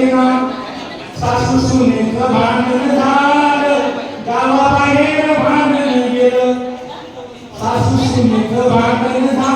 देना सासू सुनेचं भांडण झालं गावाबाहेर भांडण गेलं. सासू सुनेचं भांडण झालं.